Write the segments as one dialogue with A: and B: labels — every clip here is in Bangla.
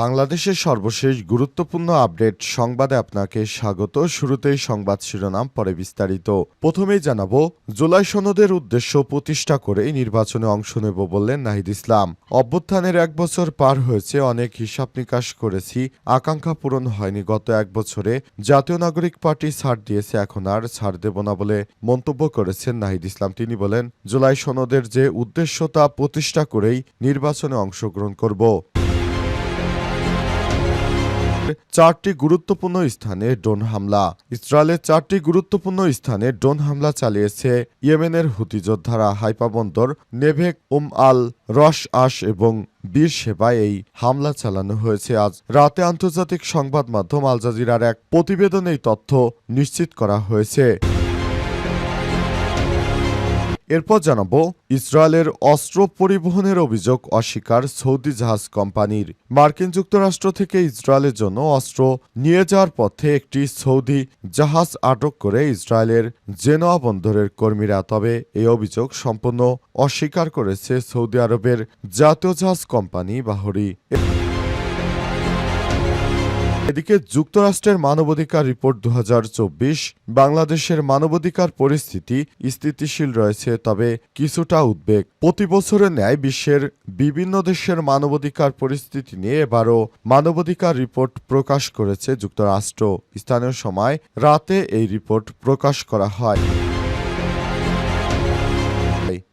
A: বাংলাদেশের সর্বশেষ গুরুত্বপূর্ণ আপডেট সংবাদে আপনাকে স্বাগত। শুরুতেই সংবাদ শিরোনাম, পরে বিস্তারিত। প্রথমেই জানাব, জুলাই সনদের উদ্দেশ্য প্রতিষ্ঠা করেই নির্বাচনে অংশ নেব বললেন নাহিদ ইসলাম। অভ্যুত্থানের এক বছর পার হয়েছে, অনেক হিসাব নিকাশ করেছি, আকাঙ্ক্ষা পূরণ হয়নি। গত এক বছরে জাতীয় নাগরিক পার্টি ছাড় দিয়েছে, এখন আর ছাড় দেব না বলে মন্তব্য করেছেন নাহিদ ইসলাম। তিনি বলেন, জুলাই সনদের যে উদ্দেশ্য তা প্রতিষ্ঠা করেই নির্বাচনে অংশগ্রহণ করব। চারটি গুরুত্বপূর্ণ স্থানে ড্রোন হামলা। ইসরায়েলের চারটি গুরুত্বপূর্ণ স্থানে ড্রোন হামলা চালিয়েছে ইয়েমেনের হুতি যোদ্ধারা হাইপা বন্দর নেভেক, উম আল, রস আশ এবং বীর সেবায় এই হামলা চালানো হয়েছে। আজ রাতে আন্তর্জাতিক সংবাদ মাধ্যম আল জাজিরার এক প্রতিবেদনে তথ্য নিশ্চিত করা হয়েছে। এরপর জানাব, ইসরায়েলের অস্ত্র পরিবহনের অভিযোগ অস্বীকার সৌদি জাহাজ কোম্পানির। মার্কিন যুক্তরাষ্ট্র থেকে ইসরায়েলের জন্য অস্ত্র নিয়ে যাওয়ার পথে একটি সৌদি জাহাজ আটক করে ইসরায়েলের জেনোয়া বন্দরের কর্মীরা। তবে এই অভিযোগ সম্পূর্ণ অস্বীকার করেছে সৌদি আরবের জাতীয় জাহাজ কোম্পানি বাহরি। এদিকে যুক্তরাষ্ট্রের মানবাধিকার রিপোর্ট দু হাজার চব্বিশ, বাংলাদেশের মানবাধিকার পরিস্থিতি স্থিতিশীল রয়েছে, তবে কিছুটা উদ্বেগ। প্রতি বছরের ন্যায় বিশ্বের বিভিন্ন দেশের মানবাধিকার পরিস্থিতি নিয়ে এবারও মানবাধিকার রিপোর্ট প্রকাশ করেছে যুক্তরাষ্ট্র। স্থানীয় সময় রাতে এই রিপোর্ট প্রকাশ করা হয়।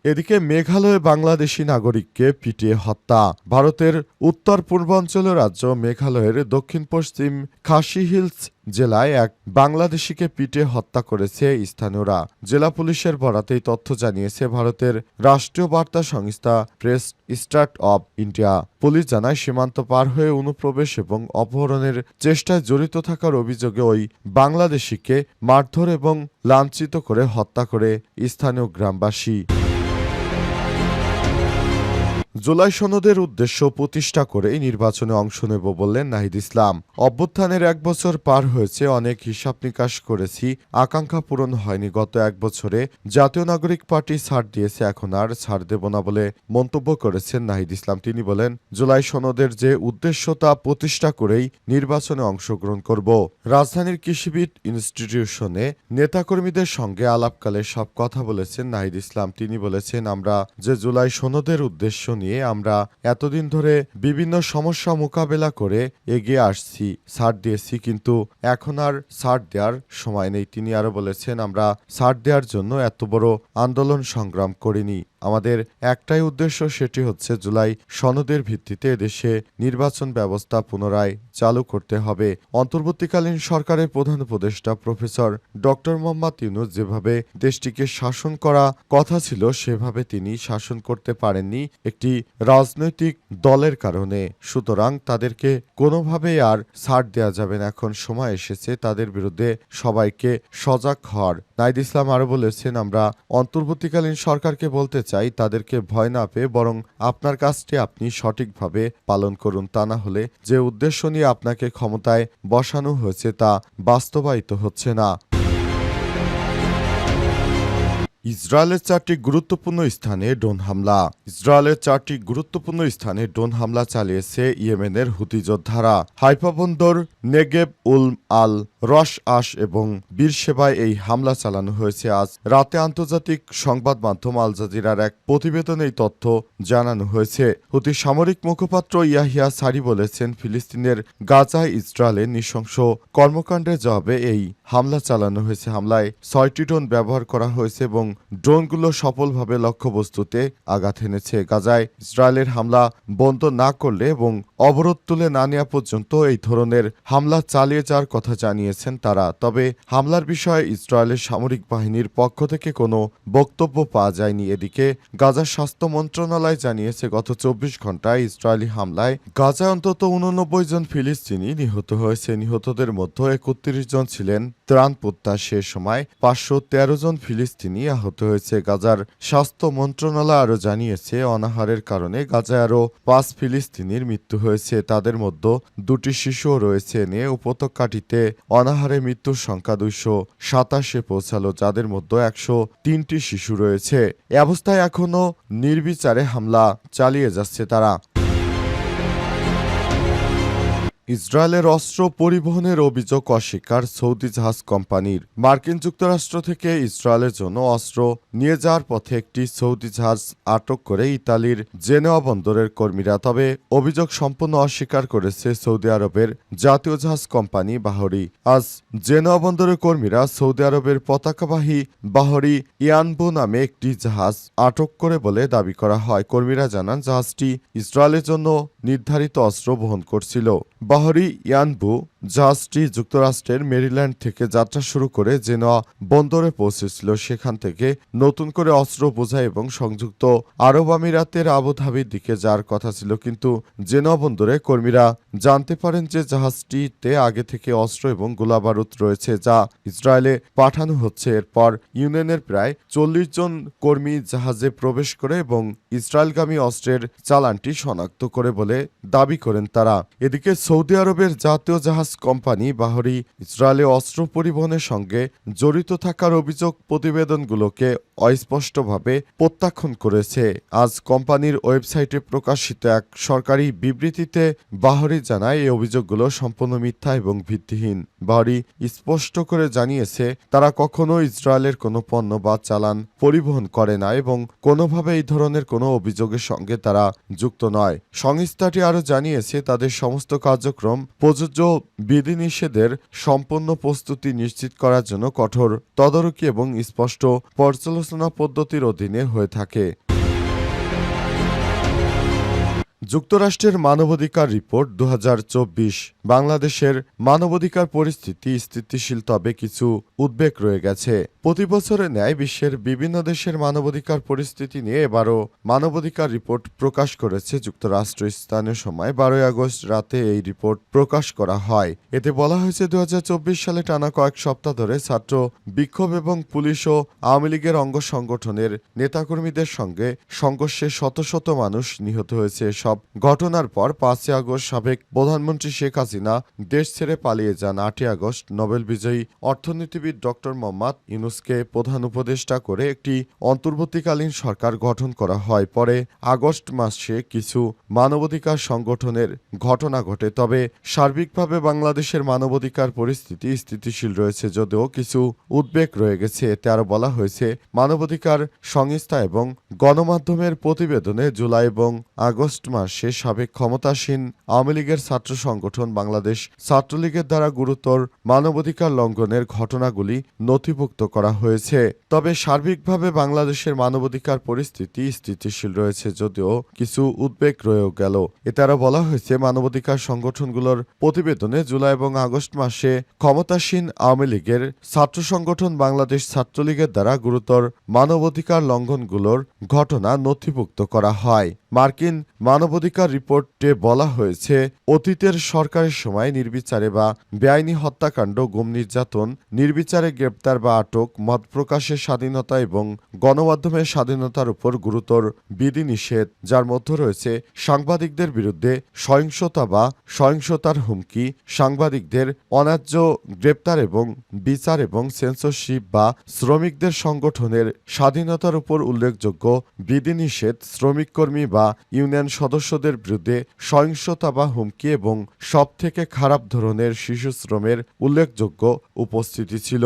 A: এদিকে মেঘালয়ে বাংলাদেশি নাগরিককে পিটিয়ে হত্যা। ভারতের উত্তর পূর্বাঞ্চলীয় রাজ্য মেঘালয়ের দক্ষিণ পশ্চিম খাসি হিলস জেলায় এক বাংলাদেশিকে পিটিয়ে হত্যা করেছে স্থানীয়রা। জেলা পুলিশের বরাতেই তথ্য জানিয়েছে ভারতের রাষ্ট্রীয় বার্তা সংস্থা press trust of India. Police জানায়, সীমান্ত পার হয়ে অনুপ্রবেশ এবং অপহরণের চেষ্টায় জড়িত থাকার অভিযোগে ওই বাংলাদেশিকে মারধর এবং লাঞ্ছিত করে হত্যা করে স্থানীয় গ্রামবাসী। জুলাই সনদের উদ্দেশ্য প্রতিষ্ঠা করেই নির্বাচনে অংশ নেব বললেন নাহিদ ইসলাম। অভ্যুত্থানের এক বছর পার হয়েছে, অনেক হিসাব নিকাশ করেছি, আকাঙ্ক্ষা পূরণ হয়নি। গত এক বছরে জাতীয় নাগরিক পার্টি ছাড় দিয়েছে, এখন আর ছাড় দেব না বলে মন্তব্য করেছেন নাহিদ ইসলাম। তিনি বলেন, জুলাই সনদের যে উদ্দেশ্য তা প্রতিষ্ঠা করেই নির্বাচনে অংশগ্রহণ করব। রাজধানীর কৃষিবিদ ইনস্টিটিউশনে নেতাকর্মীদের সঙ্গে আলাপকালে সব কথা বলেছেন নাহিদ ইসলাম। তিনি বলেছেন, আমরা যে জুলাই সনদের উদ্দেশ্য নিয়ে আমরা এতদিন ধরে বিভিন্ন সমস্যা মোকাবেলা করে এগিয়ে আসছি, ছাড় দিয়েছি, কিন্তু এখন আর ছাড় দেওয়ার সময় নেই। তিনি আরও বলেছেন, আমরা ছাড় দেওয়ার জন্য এত বড় আন্দোলন সংগ্রাম করিনি। আমাদের একটাই উদ্দেশ্য সেটি হচ্ছে জুলাই সনদের ভিত্তিতে দেশে নির্বাচন ব্যবস্থা পুনরায় চালু করতে হবে। অন্তর্বর্তীকালীন সরকারের প্রধান উপদেষ্টা প্রফেসর ডক্টর মোহাম্মদ ইউনুস যেভাবে দেশটিকে শাসন করা কথা ছিল, সেভাবে তিনি শাসন করতে পারেননি। একটি রাজনৈতিক দলের কারণে। সুতরাং তাদেরকে কোনোভাবেই আর ছাড় দেওয়া যাবে না। এখন সময় এসেছে তাদের বিরুদ্ধে সবাইকে সজাগ হওয়ার। নাইদ ইসলাম আরও বলেছেন, আমরা অন্তর্বর্তীকালীন সরকারকে বলতে চাই, তাদেরকে ভয় না পেয়ে বরং আপনার কাজটি আপনি সঠিকভাবে পালন করুন। তা না হলে যে উদ্দেশ্য নিয়ে আপনাকে ক্ষমতায় বসানো হয়েছে তা বাস্তবায়িত হচ্ছে না। ইসরায়েলের চারটি গুরুত্বপূর্ণ স্থানে ড্রোন হামলা। ইসরায়েলের চারটি গুরুত্বপূর্ণ স্থানে ড্রোন হামলা চালিয়েছে ইয়েমেনের হুতি যোদ্ধারা। হাইফা বন্দর, নেগেব উল আল, রস আশ এবং বীর সেবায় এই হামলা চালানো হয়েছে আজ। রাতে আন্তর্জাতিক সংবাদ মাধ্যম আল জাজিরার এক প্রতিবেদনে এই তথ্য জানানো হয়েছে। হুতি সামরিক মুখপাত্র ইয়াহিয়া সারি বলেছেন, ফিলিস্তিনের গাজায় ইসরায়েলের নৃশংস কর্মকাণ্ডের জবাবে এই হামলা চালানো হয়েছে। হামলায় ছয়টি ড্রোন ব্যবহার করা হয়েছে এবং ড্রোনগুলো সফলভাবে লক্ষ্যবস্তুতে আঘাত এনেছে। গাজায় ইসরায়েলের হামলা বন্ধ না করলে এবং অবরোধ তুলে না নেওয়া পর্যন্ত এই ধরনের হামলা চালিয়ে যাওয়ার কথা জানিয়েছেন তারা। তবে হামলার বিষয়ে ইসরায়েলের সামরিক বাহিনীর পক্ষ থেকে কোনো বক্তব্য পাওয়া যায়নি। এদিকে গাজার স্বাস্থ্য মন্ত্রণালয় জানিয়েছে, গত চব্বিশ ঘন্টায় ইসরায়েলি হামলায় গাজায় অন্তত উননব্বই জন ফিলিস্তিনি নিহত হয়েছে। নিহতদের মধ্যে একত্রিশ জন ছিলেন ত্রাণ প্রত্যাশী। সময় পাঁচশো তেরো জন ফিলিস্তিনি আহত হয়েছে। গাজার স্বাস্থ্য মন্ত্রণালয় আরও জানিয়েছে, অনাহারের কারণে গাজায় আরও পাঁচ ফিলিস্তিনির মৃত্যু হয়েছে। হয়েছে তাদের মধ্যে দুটি শিশুও রয়েছে নিয়ে উপত্যকাটিতে অনাহারে মৃত্যুর সংখ্যা দুইশো সাতাশে পৌঁছালো, যাদের মধ্যে একশো তিনটি শিশু রয়েছে। এ অবস্থায় এখনও নির্বিচারে হামলা চালিয়ে যাচ্ছে তারা। ইসরায়েলের অস্ত্র পরিবহনের অভিযোগ অস্বীকার সৌদি জাহাজ কোম্পানির। মার্কিন যুক্তরাষ্ট্র থেকে ইসরায়েলের জন্য অস্ত্র নিয়ে যাওয়ার পথে একটি সৌদি জাহাজ আটক করে ইতালির জেনেওয়া বন্দরের কর্মীরা। তবে অভিযোগ সম্পূর্ণ অস্বীকার করেছে সৌদি আরবের জাতীয় জাহাজ কোম্পানি বাহরি। আজ জেনেওয়া বন্দরের কর্মীরা সৌদি আরবের পতাকাবাহী বাহরি ইয়ানবু নামে একটি জাহাজ আটক করে বলে দাবি করা হয়। কর্মীরা জানান, জাহাজটি ইসরায়েলের জন্য নির্ধারিত অস্ত্র বহন করছিল। বাহরি ইয়ানবু জাহাজটি যুক্তরাষ্ট্রের মেরিল্যান্ড থেকে যাত্রা শুরু করে জেনোয়া বন্দরে পৌঁছেছিল। সেখান থেকে নতুন করে অস্ত্র বোঝাই এবং সংযুক্ত আরব আমিরাতের আবুধাবির দিকে যাওয়ার কথা ছিল। কিন্তু জেনোয়া বন্দরে কর্মীরা জানতে পারেন যে জাহাজটিতে আগে থেকে অস্ত্র এবং গোলাবারুদ রয়েছে, যা ইসরায়েলে পাঠানো হচ্ছে। এরপর ইউনিয়নের প্রায় চল্লিশ জন কর্মী জাহাজে প্রবেশ করে এবং ইসরায়েলগামী অস্ত্রের চালানটি শনাক্ত করে বলে দাবি করেন তারা। এদিকে সৌদি আরবের জাতীয় জাহাজ কোম্পানি বাহরি ইসরায়েলে অস্ত্র পরিবহনের সঙ্গে জড়িত থাকার অভিযোগ প্রতিবেদনগুলোকে অস্পষ্টভাবে প্রত্যাখ্যান করেছে। আজ কোম্পানির ওয়েবসাইটে প্রকাশিত এক সরকারি বিবৃতিতে বাহরি জানায়, এই অভিযোগগুলো সম্পূর্ণ মিথ্যা এবং ভিত্তিহীন। বাহরি স্পষ্ট করে জানিয়েছে, তারা কখনো ইসরায়েলের কোনো পণ্য বা চালান পরিবহন করে না এবং কোনোভাবে এই ধরনের কোনো অভিযোগের সঙ্গে তারা যুক্ত নয়। সংস্থাটি আরও জানিয়েছে, তাদের সমস্ত কার্যক্রম প্রযোজ্য বিধিনিষেধের সম্পূর্ণ প্রস্তুতি নিশ্চিত করার জন্য কঠোর তদারকি এবং স্পষ্ট পর্যালোচনা পদ্ধতির অধীনে হয়ে থাকে। যুক্তরাষ্ট্রের মানবাধিকার রিপোর্ট দু হাজার চব্বিশ, বাংলাদেশের মানবাধিকার পরিস্থিতি স্থিতিশীল তবে কিছু উদ্বেগ রয়ে গেছে। প্রতি বছরের ন্যায় বিশ্বের বিভিন্ন দেশের মানবাধিকার পরিস্থিতি নিয়ে এবারও মানবাধিকার রিপোর্ট প্রকাশ করেছে যুক্তরাষ্ট্র। স্থানীয় সময় বারোই আগস্ট রাতে এই রিপোর্ট প্রকাশ করা হয়। এতে বলা হয়েছে দু হাজার চব্বিশ সালে টানা কয়েক সপ্তাহ ধরে ছাত্র বিক্ষোভ এবং পুলিশ ও আওয়ামী লীগের অঙ্গ সংগঠনের নেতাকর্মীদের সঙ্গে সংঘর্ষে শত শত মানুষ নিহত হয়েছে। সব ঘটনার পর পাঁচই আগস্ট সাবেক প্রধানমন্ত্রী শেখ হাসিনা দেশ ছেড়ে পালিয়ে যান আটই আগস্ট নোবেল বিজয়ী অর্থনীতিবিদ ডক্টর মোহাম্মদ ইউনুসকে প্রধান উপদেষ্টা করে একটি অন্তর্বর্তীকালীন সরকার গঠন করা হয়। পরে আগস্ট মাসে কিছু মানবাধিকার সংগঠনের ঘটনা ঘটে। তবে সার্বিকভাবে বাংলাদেশের মানবাধিকার পরিস্থিতি স্থিতিশীল রয়েছে যদিও কিছু উদ্বেগ রয়ে গেছে। এতে আরও বলা হয়েছে, মানবাধিকার সংস্থা এবং গণমাধ্যমের প্রতিবেদনে জুলাই এবং আগস্ট মাসে সাবেক ক্ষমতাসীন আওয়ামী লীগের ছাত্র সংগঠন বাংলাদেশ ছাত্রলীগের দ্বারা গুরুতর মানবাধিকার লঙ্ঘনের ঘটনাগুলি নথিভুক্ত করা হয়েছে। তবে সার্বিকভাবে বাংলাদেশের মানবাধিকার পরিস্থিতি স্থিতিশীল রয়েছে যদিও কিছু উদ্বেগ রয়েও গেল। এতে আরও বলা হয়েছে, মানবাধিকার সংগঠনগুলোর প্রতিবেদনে জুলাই এবং আগস্ট মাসে ক্ষমতাসীন আওয়ামী লীগের ছাত্র সংগঠন বাংলাদেশ ছাত্রলীগের দ্বারা গুরুতর মানবাধিকার লঙ্ঘনগুলোর ঘটনা নথিভুক্ত করা হয়। মার্কিন মানবাধিকার রিপোর্টে বলা হয়েছে, অতীতের সরকারের সময় নির্বিচারে বা বেআইনি হত্যাকাণ্ড, গুম নির্যাতন, নির্বিচারে গ্রেপ্তার বা আটক, মত প্রকাশের স্বাধীনতা এবং গণমাধ্যমের স্বাধীনতার উপর গুরুতর বিধিনিষেধ, যার মধ্যে রয়েছে সাংবাদিকদের বিরুদ্ধে সহিংসতা বা সহিংসতার হুমকি, সাংবাদিকদের অন্যায্য গ্রেপ্তার এবং বিচার এবং সেন্সরশিপ বা শ্রমিকদের সংগঠনের স্বাধীনতার উপর উল্লেখযোগ্য বিধিনিষেধ শ্রমিক কর্মী বা ইউনিয়ন সদস্যদের বিরুদ্ধে সহিংসতা বা হুমকি এবং সবথেকে খারাপ ধরনের শিশু শ্রমের উল্লেখযোগ্য উপস্থিতি ছিল।